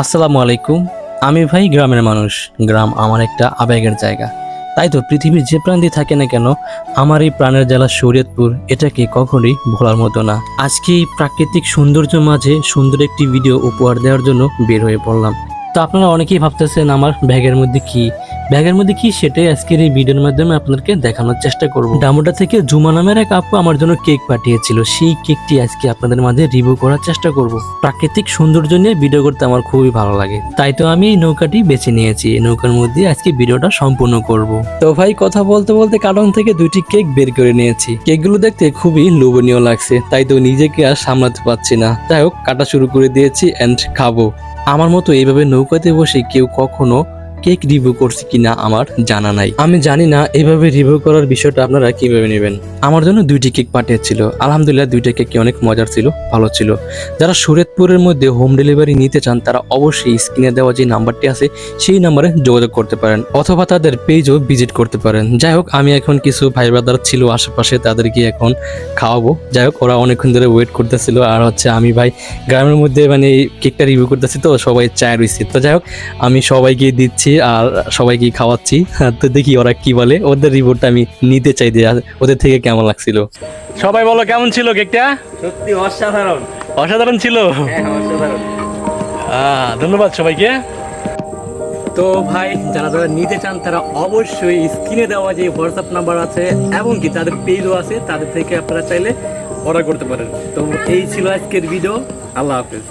আসসালামু আলাইকুম। আমি ভাই গ্রামের মানুষ। গ্রাম আমার একটা আবেগের জায়গা। তাই তো পৃথিবীর যে প্রান্তে থাকে না কেন, আমার এই প্রাণের জেলা শরীয়তপুর এটাকে কখনোই ভোলার মতো না। আজকে এই প্রাকৃতিক সৌন্দর্য মাঝে সুন্দর একটি ভিডিও উপহার দেওয়ার জন্য বের হয়ে পড়লাম। তো আপনারা অনেকেই ভাবতেছেন আমার ব্যাগের মধ্যে কি ব্যাগের মধ্যে কি সেটাই আজকের এই ভিডিওর মাধ্যমে আপনাদেরকে দেখানোর চেষ্টা করব। ডামোটা থেকে জুমা নামের এক আপু আমার জন্য কেক পাঠিয়েছিল। সেই কেকটি আজকে আপনাদের মাঝে রিভিউ করার চেষ্টা করব। প্রাকৃতিক সৌন্দর্য নিয়ে ভিডিও করতে আমার খুবই ভালো লাগে। তাই তো আমি এই নৌকাটি বেছে নিয়েছি। এই নৌকার মধ্যে আজকে ভিডিওটা সম্পূর্ণ করব। তো ভাই, কথা বলতে বলতে কার্টন থেকে দুইটি কেক বের করে নিয়েছি। কেকগুলো দেখতে খুবই লোভনীয় লাগছে। তাই তো নিজেকে আর সামলাতে পারছি না। যাই হোক, কাটা শুরু করে দিয়েছি অ্যান্ড খাব। আমার মতো এইভাবে নৌকাতে বসে কেউ কখনো কেক রিভিউ করছি কিনা আমার জানা নাই। আমি জানি না এইভাবে রিভিউ করার বিষয়টা আপনারা কীভাবে নেবেন। আমার জন্য দুইটি কেক পাঠিয়েছিল। আলহামদুলিল্লাহ দুইটা কেক অনেক মজার ছিল, ভালো ছিল। যারা সুরেতপুরের মধ্যে হোম ডেলিভারি নিতে চান, তারা অবশ্যই স্ক্রিনে দেওয়া যে নাম্বারটি আছে, সেই নাম্বারে যোগাযোগ করতে পারেন। অথবা তাদের পেজও ভিজিট করতে পারেন। যাই হোক, আমি এখন কিছু ভাই ব্রাদার ছিল আশেপাশে, তাদেরকে এখন খাওয়াবো। যাই হোক, ওরা অনেকক্ষণ ধরে ওয়েট করতেছিল। আর হচ্ছে আমি ভাই গ্রামের মধ্যে মানে কেকটা রিভিউ করতেছি তো, সবাই চায় রয়েছে। তো যাই হোক, আমি সবাইকে দিচ্ছি আর সবাইকে খাওয়াচ্ছি। তো দেখি ওরা কি বলে। ওদের রিভিউটা আমি নিতে চাই যে ওদের থেকে কেমন লাগছিল। সবাই বলো কেমন ছিল কেকটা? সত্যি অসাধারণ। অসাধারণ ছিল? হ্যাঁ ধন্যবাদ সবাইকে। তো ভাই যারা যারা নিতে চান তারা অবশ্যই স্ক্রিনে দেওয়া যে হোয়াটসঅ্যাপ নাম্বার আছে এবং কি তাদের পেজও আছে তাদের থেকে আপনারা চাইলে অর্ডার করতে পারেন। তো এই ছিল আজকের ভিডিও আল্লাহ হাফেজ।